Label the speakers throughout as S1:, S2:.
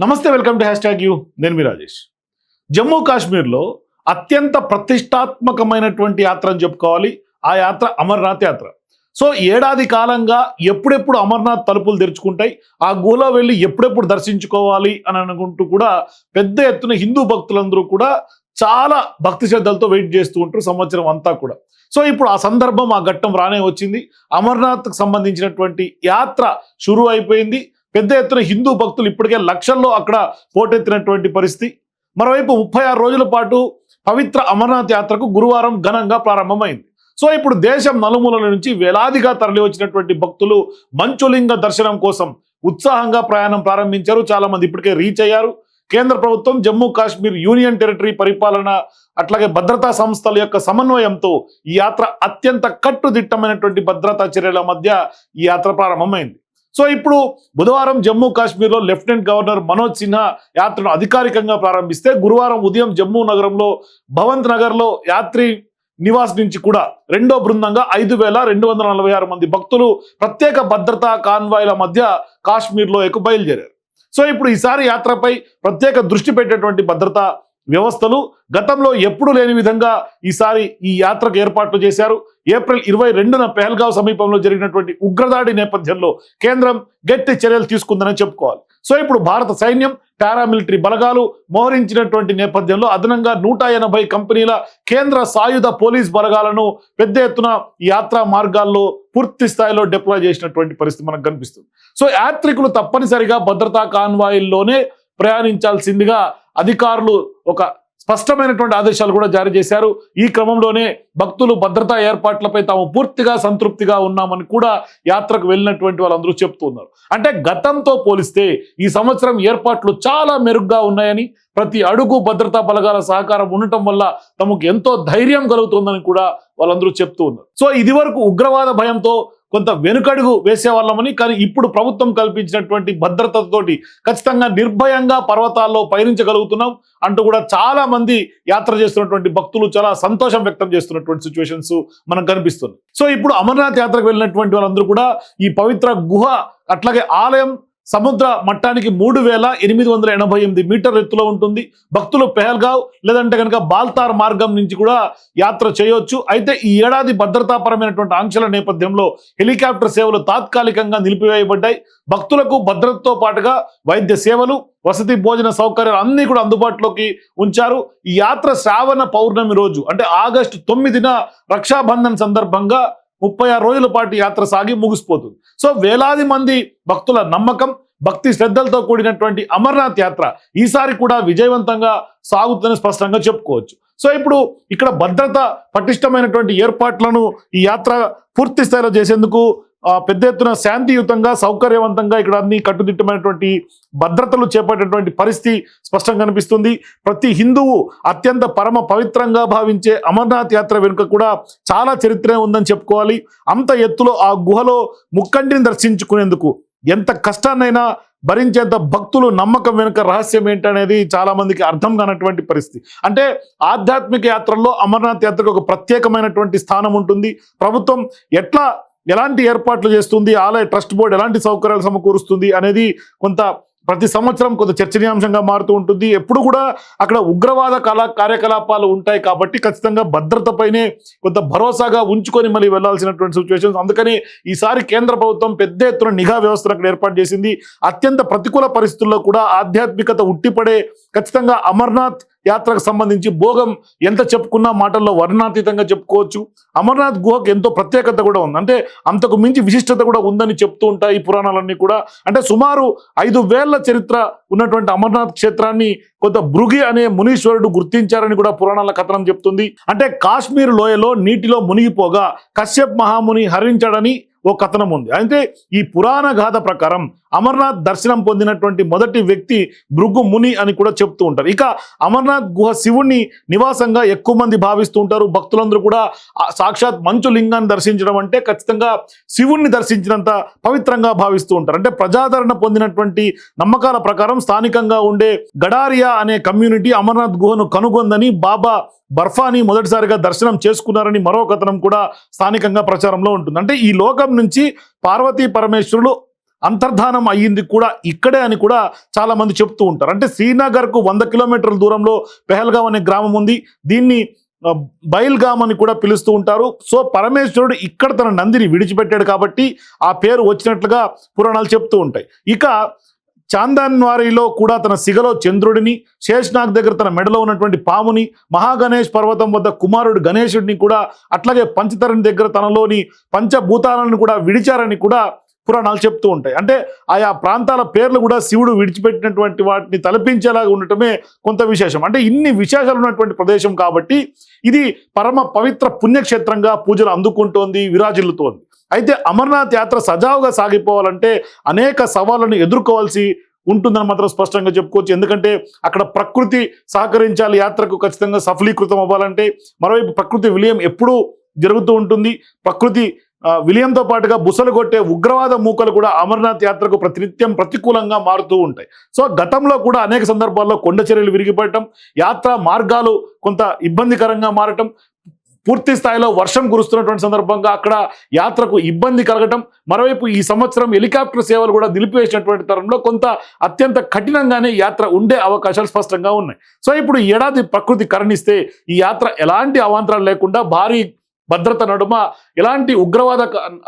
S1: నమస్తే welcome to hashtag you. నేను మీ రాజేష్. జమ్మూ కాశ్మీర్లో అత్యంత ప్రతిష్టాత్మకమైనటువంటి యాత్ర అని చెప్పుకోవాలి. ఆ యాత్ర అమర్నాథ్ యాత్ర. సో ఏడాది కాలంగా ఎప్పుడెప్పుడు అమర్నాథ్ తలుపులు తెరుచుకుంటాయి? ఆ గుహలో వెళ్ళి ఎప్పుడెప్పుడు దర్శించుకోవాలి అని అనుకుంటూ కూడా పెద్ద ఎత్తున హిందూ భక్తులందరూ కూడా చాలా భక్తి శ్రద్ధలతో వెయిట్ చేస్తూ ఉంటారు సంవత్సరం అంతా కూడా. సో ఇప్పుడు ఆ సందర్భం ఆ ఘట్టం రానే వచ్చింది. అమర్నాథ్కి సంబంధించినటువంటి యాత్ర షురు అయిపోయింది. పెద్ద ఎత్తున హిందూ భక్తులు ఇప్పటికే లక్షల్లో అక్కడ పోటెత్తినటువంటి పరిస్థితి. మరోవైపు ముప్పై ఆరు రోజుల పాటు పవిత్ర అమర్నాథ్ యాత్రకు గురువారం ఘనంగా ప్రారంభమైంది. సో ఇప్పుడు దేశం నలుమూలల నుంచి వేలాదిగా తరలి వచ్చినటువంటి భక్తులు మంచులింగ దర్శనం కోసం ఉత్సాహంగా ప్రయాణం ప్రారంభించారు. చాలా మంది ఇప్పటికే రీచ్ అయ్యారు. కేంద్ర ప్రభుత్వం జమ్మూ కాశ్మీర్ యూనియన్ టెరిటరీ పరిపాలన అట్లాగే భద్రతా సంస్థల యొక్క సమన్వయంతో ఈ యాత్ర అత్యంత కట్టుదిట్టమైనటువంటి భద్రతా చర్యల మధ్య ఈ యాత్ర ప్రారంభమైంది. సో ఇప్పుడు బుధవారం జమ్మూ కాశ్మీర్లో లెఫ్టినెంట్ గవర్నర్ మనోజ్ సిన్హా యాత్రను అధికారికంగా ప్రారంభిస్తే గురువారం ఉదయం జమ్మూ నగరంలో భవంత్ నగర్లో యాత్రి నివాస్ నుంచి కూడా రెండో బృందంగా ఐదు వేల రెండు వందల నలభై ఆరు మంది భక్తులు ప్రత్యేక భద్రతా కాన్వాయ్ల మధ్య కాశ్మీర్లో ఎక్కువ బయలుదేరారు. సో ఇప్పుడు ఈసారి యాత్రపై ప్రత్యేక దృష్టి పెట్టేటువంటి భద్రతా వ్యవస్థలు గతంలో ఎప్పుడు లేని విధంగా ఈసారి ఈ యాత్రకు ఏర్పాట్లు చేశారు. ఏప్రిల్ ఇరవై రెండున పెహల్గావ్ సమీపంలో జరిగినటువంటి ఉగ్రదాడి నేపథ్యంలో కేంద్రం గట్టి చర్యలు తీసుకుందని చెప్పుకోవాలి. సో ఇప్పుడు భారత సైన్యం పారామిలిటరీ బలగాలు మోహరించినటువంటి నేపథ్యంలో అదనంగా నూట ఎనభై కంపెనీల కేంద్ర సాయుధ పోలీస్ బలగాలను పెద్ద ఎత్తున యాత్రా మార్గాల్లో పూర్తి స్థాయిలో డిప్లాయ్ చేసినటువంటి పరిస్థితి మనకు కనిపిస్తుంది. సో యాత్రికులు తప్పనిసరిగా భద్రతా కాన్వాయిల్లోనే ప్రయాణించాల్సిందిగా అధికారులు ఒక స్పష్టమైనటువంటి ఆదేశాలు కూడా జారీ చేశారు. ఈ క్రమంలోనే భక్తులు భద్రతా ఏర్పాట్లపై తాము పూర్తిగా సంతృప్తిగా ఉన్నామని కూడా యాత్రకు వెళ్ళినటువంటి వాళ్ళందరూ చెప్తున్నారు అంటే గతంతో పోలిస్తే ఈ సంవత్సరం ఏర్పాట్లు చాలా మెరుగ్గా ఉన్నాయని ప్రతి అడుగు భద్రతా బలగాల సహకారం ఉండటం వల్ల తమకు ఎంతో ధైర్యం కలుగుతుందని కూడా వాళ్ళందరూ చెప్తూ ఉన్నారు. సో ఇది వరకు ఉగ్రవాద భయంతో కొంత వెనుకడుగు వేసేవాళ్ళమని కానీ ఇప్పుడు ప్రభుత్వం కల్పించినటువంటి భద్రతతోటి ఖచ్చితంగా నిర్భయంగా పర్వతాల్లో పయనించగలుగుతున్నాం అంటూ కూడా చాలా మంది యాత్ర చేస్తున్నటువంటి భక్తులు చాలా సంతోషం వ్యక్తం చేస్తున్నటువంటి సిచ్యువేషన్స్ మనకు కనిపిస్తుంది సో ఇప్పుడు అమర్నాథ్ యాత్రకు వెళ్ళినటువంటి వాళ్ళందరూ కూడా ఈ పవిత్ర గుహ అట్లాగే ఆలయం సముద్ర మట్టానికి మూడు వేల ఎనిమిది వందల ఎనభై ఎనిమిది మీటర్ ఎత్తులో ఉంటుంది. భక్తులు పెహల్గావ్ లేదంటే కనుక బాల్తార్ మార్గం నుంచి కూడా యాత్ర చేయొచ్చు. అయితే ఈ ఏడాది భద్రతాపరమైనటువంటి ఆంక్షల నేపథ్యంలో హెలికాప్టర్ సేవలు తాత్కాలికంగా నిలిపివేయబడ్డాయి. భక్తులకు భద్రతతో పాటుగా వైద్య సేవలు వసతి భోజన సౌకర్యాలు అన్ని కూడా అందుబాటులోకి ఉంచారు. ఈ యాత్ర శ్రావణ పౌర్ణమి రోజు అంటే ఆగస్టు తొమ్మిదిన రక్షాబంధన్ సందర్భంగా ముప్పై ఆరు రోజుల పాటు యాత్ర సాగి ముగిసిపోతుంది. సో వేలాది మంది భక్తుల నమ్మకం భక్తి శ్రద్ధలతో కూడినటువంటి అమర్నాథ్ యాత్ర ఈసారి కూడా విజయవంతంగా సాగుతుందని స్పష్టంగా చెప్పుకోవచ్చు. సో ఇప్పుడు ఇక్కడ భద్రత పటిష్టమైనటువంటి ఏర్పాట్లను ఈ యాత్ర పూర్తి స్థాయిలో చేసేందుకు పెద్ద ఎత్తున శాంతియుతంగా సౌకర్యవంతంగా ఇక్కడ అన్ని కట్టుదిట్టమైనటువంటి భద్రతలు చేపట్టేటువంటి పరిస్థితి స్పష్టంగా కనిపిస్తుంది. ప్రతి హిందువు అత్యంత పరమ పవిత్రంగా భావించే అమర్నాథ్ యాత్ర వెనుక కూడా చాలా చరిత్ర ఉందని చెప్పుకోవాలి. అంత ఎత్తులో ఆ గుహలో ముక్కంటిని దర్శించుకునేందుకు ఎంత కష్టాన్నైనా భరించేంత భక్తులు నమ్మకం వెనుక రహస్యం ఏంటనేది చాలామందికి అర్థం కానటువంటి పరిస్థితి. అంటే ఆధ్యాత్మిక యాత్రల్లో అమర్నాథ్ యాత్రకు ఒక ప్రత్యేకమైనటువంటి స్థానం ఉంటుంది. ప్రభుత్వం ఎట్లా ఎలాంటి ఏర్పాట్లు చేస్తుంది? ఆలయ ట్రస్ట్ బోర్డు ఎలాంటి సౌకర్యాలు సమకూరుస్తుంది? అనేది కొంత ప్రతి సంవత్సరం కొంత చర్చనీయాంశంగా మారుతూ ఉంటుంది. ఎప్పుడు కూడా అక్కడ ఉగ్రవాద కళా కార్యకలాపాలు ఉంటాయి కాబట్టి ఖచ్చితంగా భద్రతపైనే కొంత భరోసాగా ఉంచుకొని మళ్ళీ వెళ్ళాల్సినటువంటి సిచ్యువేషన్స్ అందుకని ఈసారి కేంద్ర ప్రభుత్వం పెద్ద ఎత్తున నిఘా వ్యవస్థను అక్కడ ఏర్పాటు చేసింది. అత్యంత ప్రతికూల పరిస్థితుల్లో కూడా ఆధ్యాత్మికత ఉట్టిపడే ఖచ్చితంగా అమర్నాథ్ యాత్రకు సంబంధించి భోగం ఎంత చెప్పుకున్నా మాటల్లో వర్ణాతీతంగా చెప్పుకోవచ్చు. అమర్నాథ్ గుహకు ఎంతో ప్రత్యేకత కూడా ఉంది. అంటే అంతకు మించి విశిష్టత కూడా ఉందని చెప్తూ ఉంటాయి ఈ పురాణాలన్నీ కూడా. అంటే సుమారు ఐదు వేల చరిత్ర ఉన్నటువంటి అమర్నాథ్ క్షేత్రాన్ని కొంత భృగి అనే మునీశ్వరుడు గుర్తించారని కూడా పురాణాల కథనం చెప్తుంది. అంటే కాశ్మీర్ లోయలో నీటిలో మునిగిపోగా కశ్యప్ మహాముని హరించాడని ఓ కథనం ఉంది. అయితే ఈ పురాణ గాథ ప్రకారం అమర్నాథ్ దర్శనం పొందినటువంటి మొదటి వ్యక్తి భృగు ముని అని కూడా చెప్తూ ఉంటారు. ఇక అమర్నాథ్ గుహ శివుణ్ణి నివాసంగా ఎక్కువ మంది భావిస్తూ ఉంటారు. భక్తులందరూ కూడా సాక్షాత్ మంచు లింగాన్ని దర్శించడం అంటే ఖచ్చితంగా శివుణ్ణి దర్శించినంత పవిత్రంగా భావిస్తూ ఉంటారు. అంటే ప్రజాదరణ పొందినటువంటి నమ్మకాల ప్రకారం స్థానికంగా ఉండే గడారియా అనే కమ్యూనిటీ అమర్నాథ్ గుహను కనుగొందని బాబా బర్ఫాని మొదటిసారిగా దర్శనం చేసుకున్నారని మరో కథనం కూడా స్థానికంగా ప్రచారంలో ఉంటుంది. అంటే ఈ లోకం నుంచి పార్వతీ పరమేశ్వరులు అంతర్ధానం అయ్యింది కూడా ఇక్కడే అని కూడా చాలామంది చెప్తూ ఉంటారు. అంటే శ్రీనగర్కు వంద కిలోమీటర్ల దూరంలో పెహల్గాం అనే గ్రామం ఉంది. దీన్ని బయల్గామ్ అని కూడా పిలుస్తూ ఉంటారు. సో పరమేశ్వరుడు ఇక్కడ తన నందిని విడిచిపెట్టాడు కాబట్టి ఆ పేరు వచ్చినట్లుగా పురాణాలు చెప్తూ ఉంటాయి. ఇక చాందన్వారిలో కూడా తన సిగలో చంద్రుడిని శేషనాగ్ దగ్గర తన మెడలో ఉన్నటువంటి పాముని మహాగణేష్ పర్వతం వద్ద కుమారుడు గణేశుడిని కూడా అట్లాగే పంచతరణి దగ్గర తనలోని పంచభూతాలను కూడా విడిచారని కూడా పురాణాలు చెప్తూ ఉంటాయి. అంటే ఆయా ప్రాంతాల పేర్లు కూడా శివుడు విడిచిపెట్టినటువంటి వాటిని తలపించేలాగా ఉండటమే కొంత విశేషం. అంటే ఇన్ని విశేషాలు ఉన్నటువంటి ప్రదేశం కాబట్టి ఇది పరమ పవిత్ర పుణ్యక్షేత్రంగా పూజలు అందుకుంటోంది విరాజిల్లుతోంది. అయితే అమర్నాథ్ యాత్ర సజావుగా సాగిపోవాలంటే అనేక సవాళ్ళను ఎదుర్కోవాల్సి ఉంటుందని మాత్రం స్పష్టంగా చెప్పుకోవచ్చు. ఎందుకంటే అక్కడ ప్రకృతి సహకరించాలి యాత్రకు ఖచ్చితంగా సఫలీకృతం అవ్వాలంటే మరోవైపు ప్రకృతి విలయం ఎప్పుడూ జరుగుతూ ఉంటుంది. ప్రకృతి విలయంతో పాటుగా బుసలు కొట్టే ఉగ్రవాద మూకలు కూడా అమర్నాథ్ యాత్రకు ప్రతినిత్యం ప్రతికూలంగా మారుతూ ఉంటాయి. సో గతంలో కూడా అనేక సందర్భాల్లో కొండ చర్యలు విరిగిపడటం యాత్ర మార్గాలు కొంత ఇబ్బందికరంగా మారటం పూర్తి స్థాయిలో వర్షం కురుస్తున్నటువంటి సందర్భంగా అక్కడ యాత్రకు ఇబ్బంది కలగటం మరోవైపు ఈ సంవత్సరం హెలికాప్టర్ సేవలు కూడా నిలిపివేసినటువంటి తరంలో కొంత అత్యంత కఠినంగానే యాత్ర ఉండే అవకాశాలు స్పష్టంగా ఉన్నాయి. సో ఇప్పుడు ఏడాది ప్రకృతి కరణిస్తే ఈ యాత్ర ఎలాంటి అవాంతరాలు లేకుండా భారీ భద్రత నడుమ ఎలాంటి ఉగ్రవాద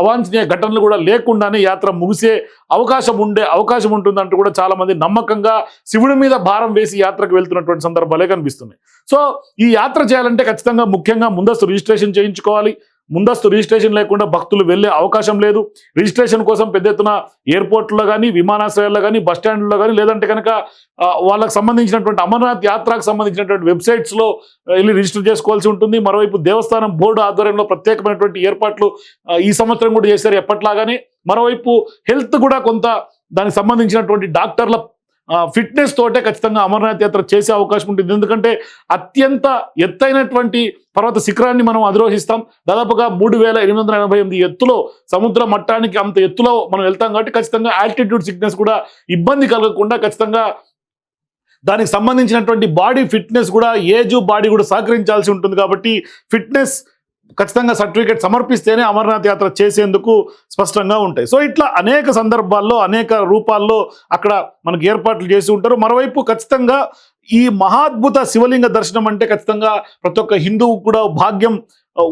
S1: అవాంఛనీయ ఘటనలు కూడా లేకుండానే యాత్ర ముగిసే అవకాశం ఉండే అవకాశం ఉంటుందంటూ కూడా చాలా మంది నమ్మకంగా శివుడి మీద భారం వేసి యాత్రకు వెళ్తున్నటువంటి సందర్భాలే కనిపిస్తున్నాయి. సో ఈ యాత్ర చేయాలంటే ఖచ్చితంగా ముఖ్యంగా ముందస్తు రిజిస్ట్రేషన్ చేయించుకోవాలి. ముందస్తు రిజిస్ట్రేషన్ లేకుండా భక్తులు వెళ్ళే అవకాశం లేదు. రిజిస్ట్రేషన్ కోసం పెద్ద ఎత్తున ఎయిర్పోర్ట్లో కానీ విమానాశ్రయాల్లో కానీ బస్ స్టాండ్లో కానీ లేదంటే కనుక వాళ్ళకు వాళ్ళకి సంబంధించినటువంటి అమర్నాథ్ యాత్రకు సంబంధించినటువంటి వెబ్సైట్స్లో వెళ్ళి రిజిస్టర్ చేసుకోవాల్సి ఉంటుంది. మరోవైపు దేవస్థానం బోర్డు ఆధ్వర్యంలో ప్రత్యేకమైనటువంటి ఏర్పాట్లు ఈ సంవత్సరం కూడా చేశారు ఎప్పట్లాగానే. మరోవైపు హెల్త్ కూడా కొంత దానికి సంబంధించినటువంటి డాక్టర్ల ఫిట్నెస్ తోటే ఖచ్చితంగా అమర్నాథ్ యాత్ర చేసే అవకాశం ఉంటుంది. ఎందుకంటే అత్యంత ఎత్తైనటువంటి పర్వత శిఖరాన్ని మనం అధిరోహిస్తాం. దాదాపుగా మూడు వేల ఎనిమిది వందల ఎనభై ఎనిమిది ఎత్తులో సముద్ర మట్టానికి అంత ఎత్తులో మనం వెళ్తాం కాబట్టి ఖచ్చితంగా ఆల్టిట్యూడ్ సిక్నెస్ కూడా ఇబ్బంది కలగకుండా ఖచ్చితంగా దానికి సంబంధించినటువంటి బాడీ ఫిట్నెస్ కూడా ఏజ్ బాడీ కూడా సహకరించాల్సి ఉంటుంది కాబట్టి ఫిట్నెస్ ఖచ్చితంగా సర్టిఫికేట్ సమర్పిస్తేనే అమర్నాథ్ యాత్ర చేసేందుకు స్పష్టంగా ఉంటాయి. సో ఇట్లా అనేక సందర్భాల్లో అనేక రూపాల్లో అక్కడ మనకు ఏర్పాట్లు చేసి ఉంటారు. మరోవైపు ఖచ్చితంగా ఈ మహాద్భుత శివలింగ దర్శనం అంటే ఖచ్చితంగా ప్రతి ఒక్క హిందువు కూడా భాగ్యం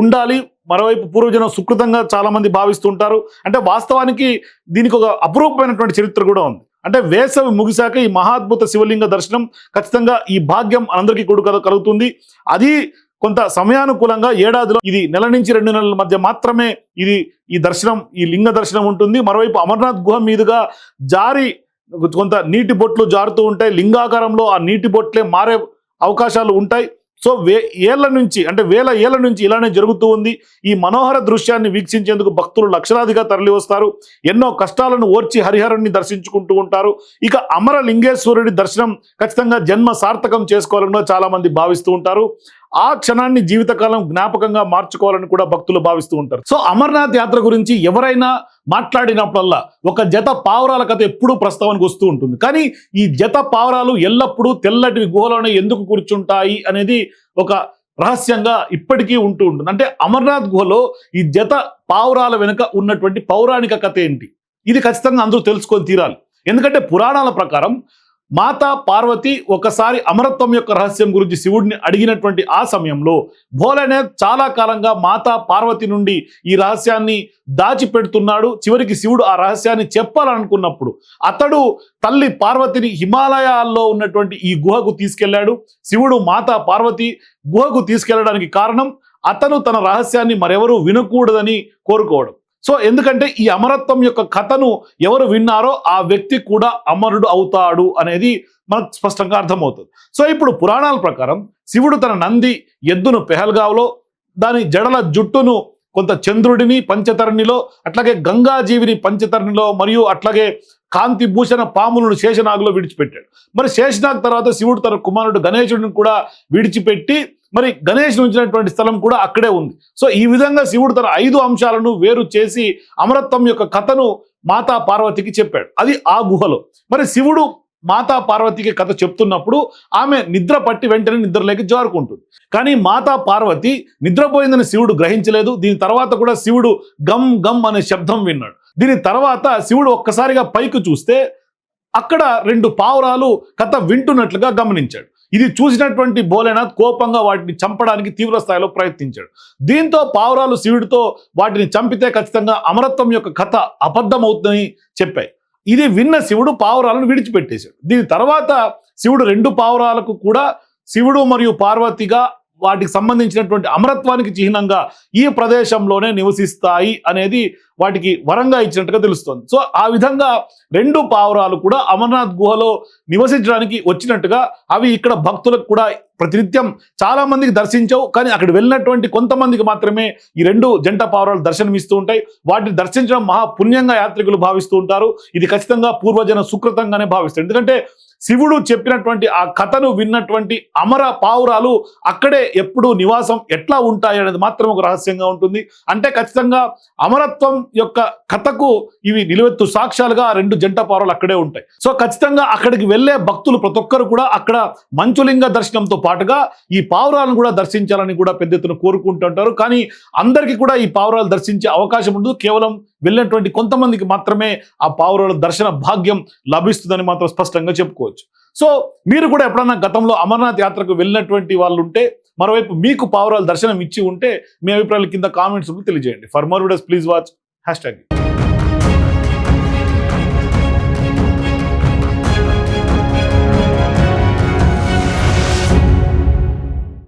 S1: ఉండాలి. మరోవైపు పూర్వజనం సుకృతంగా చాలామంది భావిస్తుంటారు అంటే వాస్తవానికి దీనికి ఒక అపురూపమైనటువంటి చరిత్ర కూడా ఉంది. అంటే వేసవి ముగిశాక ఈ మహాద్భుత శివలింగ దర్శనం ఖచ్చితంగా ఈ భాగ్యం అందరికీ కూడా కలుగుతుంది. అది కొంత సమయానుకూలంగా ఏడాదిలో ఇది నెల నుంచి రెండు నెలల మధ్య మాత్రమే ఇది ఈ దర్శనం ఈ లింగ దర్శనం ఉంటుంది. మరోవైపు అమర్నాథ్ గుహ మీదుగా జారి కొంత నీటి బొట్లు జారుతూ ఉంటాయి. లింగాకారంలో ఆ నీటి బొట్లే మారే అవకాశాలు ఉంటాయి. సో వే ఏళ్ళ నుంచి అంటే వేల ఏళ్ళ నుంచి ఇలానే జరుగుతూ ఉంది. ఈ మనోహర దృశ్యాన్ని వీక్షించేందుకు భక్తులు లక్షలాదిగా తరలివస్తారు. ఎన్నో కష్టాలను ఓర్చి హరిహరుణ్ణి దర్శించుకుంటూ ఉంటారు. ఇక అమర లింగేశ్వరుడి దర్శనం ఖచ్చితంగా జన్మ సార్థకం చేసుకోవాలని కూడా భావిస్తూ ఉంటారు. ఆ క్షణాన్ని జీవితకాలం జ్ఞాపకంగా మార్చుకోవాలని కూడా భక్తులు భావిస్తూ ఉంటారు. సో అమర్నాథ్ యాత్ర గురించి ఎవరైనా మాట్లాడినప్పుడల్లా ఒక జత పావురాల కథ ఎప్పుడూ ప్రస్తావనకు వస్తూ ఉంటుంది. కానీ ఈ జత పావురాలు ఎల్లప్పుడూ తెల్లటి గుహలోనే ఎందుకు కూర్చుంటాయి అనేది ఒక రహస్యంగా ఇప్పటికీ ఉంటూ ఉంటుంది. అంటే అమర్నాథ్ గుహలో ఈ జత పావురాల వెనుక ఉన్నటువంటి పౌరాణిక కథ ఏంటి? ఇది ఖచ్చితంగా అందరూ తెలుసుకొని తీరాలి. ఎందుకంటే పురాణాల ప్రకారం మాతా పార్వతి ఒకసారి అమరత్వం యొక్క రహస్యం గురించి శివుడిని అడిగినటువంటి ఆ సమయంలో భోలేనాథ్ చాలా కాలంగా మాతా పార్వతి నుండి ఈ రహస్యాన్ని దాచిపెడుతున్నాడు. చివరికి శివుడు ఆ రహస్యాన్ని చెప్పాలనుకున్నప్పుడు అతడు తల్లి పార్వతిని హిమాలయాల్లో ఉన్నటువంటి ఈ గుహకు తీసుకెళ్ళాడు శివుడు మాతా పార్వతి గుహకు తీసుకెళ్ళడానికి కారణం అతను తన రహస్యాన్ని మరెవరూ వినకూడదని కోరుకోవడం. సో ఎందుకంటే ఈ అమరత్వం యొక్క కథను ఎవరు విన్నారో ఆ వ్యక్తి కూడా అమరుడు అవుతాడు అనేది మనకు స్పష్టంగా అర్థమవుతుంది. సో ఇప్పుడు పురాణాల ప్రకారం శివుడు తన నంది ఎద్దును పెహల్గావ్లో దాని జడల జుట్టును కొంత చంద్రుడిని పంచతరణిలో అట్లాగే గంగాజీవిని పంచతరణిలో మరియు అట్లాగే కాంతి భూషణ పాములను శేషనాగులో విడిచిపెట్టాడు. మరి శేషనాగ్ తర్వాత శివుడు తన కుమారుడు గణేశుడిని కూడా విడిచిపెట్టి మరి గణేష్ ఉంచినటువంటి స్థలం కూడా అక్కడే ఉంది. సో ఈ విధంగా శివుడు తన ఐదు అంశాలను వేరు చేసి అమరత్వం యొక్క కథను మాతా పార్వతికి చెప్పాడు. అది ఆ గుహలో. మరి శివుడు మాతా పార్వతికి కథ చెప్తున్నప్పుడు ఆమె నిద్ర పట్టి వెంటనే నిద్రలోకి జారుకుంటుంది. కానీ మాతా పార్వతి నిద్రపోయిందని శివుడు గ్రహించలేదు. దీని తర్వాత కూడా శివుడు గమ్ గమ్ అనే శబ్దం విన్నాడు. దీని తర్వాత శివుడు ఒక్కసారిగా పైకి చూస్తే అక్కడ రెండు పావురాలు కథ వింటున్నట్లుగా గమనించాడు. ఇది చూసినటువంటి భోలేనాథ్ కోపంగా వాటిని చంపడానికి తీవ్ర స్థాయిలో ప్రయత్నించాడు. దీంతో పావురాలు శివుడితో వాటిని చంపితే ఖచ్చితంగా అమరత్వం యొక్క కథ అబద్ధమవుతుందని చెప్పాయి. ఇది విన్న శివుడు పావురాలను విడిచిపెట్టేశాడు. దీని తర్వాత శివుడు రెండు పావురాలకు కూడా శివుడు మరియు పార్వతిగా వాటికి సంబంధించినటువంటి అమరత్వానికి చిహ్నంగా ఈ ప్రదేశంలోనే నివసిస్తాయి అనేది వాటికి వరంగా ఇచ్చినట్టుగా తెలుస్తుంది. సో ఆ విధంగా రెండు పావురాలు కూడా అమర్నాథ్ గుహలో నివసించడానికి వచ్చినట్టుగా అవి ఇక్కడ భక్తులకు కూడా ప్రతినిత్యం చాలా మందికి దర్శించవు. కానీ అక్కడ వెళ్ళినటువంటి కొంతమందికి మాత్రమే ఈ రెండు జంట పావురాలు దర్శనమిస్తూ ఉంటాయి. వాటిని దర్శించడం మహా పుణ్యంగా యాత్రికులు భావిస్తూ ఉంటారు. ఇది ఖచ్చితంగా పూర్వజన సుకృతంగానే భావిస్తారు. ఎందుకంటే శివుడు చెప్పినటువంటి ఆ కథను విన్నటువంటి అమర పావురాలు అక్కడే ఎప్పుడు నివాసం ఎట్లా ఉంటాయి అనేది మాత్రం ఒక రహస్యంగా ఉంటుంది. అంటే ఖచ్చితంగా అమరత్వం యొక్క కథకు ఇవి నిలువెత్తు సాక్ష్యాలుగా ఆ రెండు జంట పావురాలు అక్కడే ఉంటాయి. సో ఖచ్చితంగా అక్కడికి వెళ్ళే భక్తులు ప్రతి ఒక్కరు కూడా అక్కడ మంచులింగ దర్శనంతో పాటుగా ఈ పావురాలను కూడా దర్శించాలని కూడా పెద్ద ఎత్తున కోరుకుంటుంటారు. కానీ అందరికీ కూడా ఈ పావురాలు దర్శించే అవకాశం ఉండదు. కేవలం వెళ్ళినటువంటి కొంతమందికి మాత్రమే ఆ పావురాల దర్శన భాగ్యం లభిస్తుందని మాత్రం స్పష్టంగా చెప్పుకోవచ్చు. సో మీరు కూడా ఎప్పుడన్నా గతంలో అమర్నాథ్ యాత్రకు వెళ్ళినటువంటి వాళ్ళు ఉంటే మరోవైపు మీకు పావురాల దర్శనం ఇచ్చి ఉంటే మీ అభిప్రాయాలు కింద కామెంట్స్ తెలియజేయండి. For more videos please watch hashtag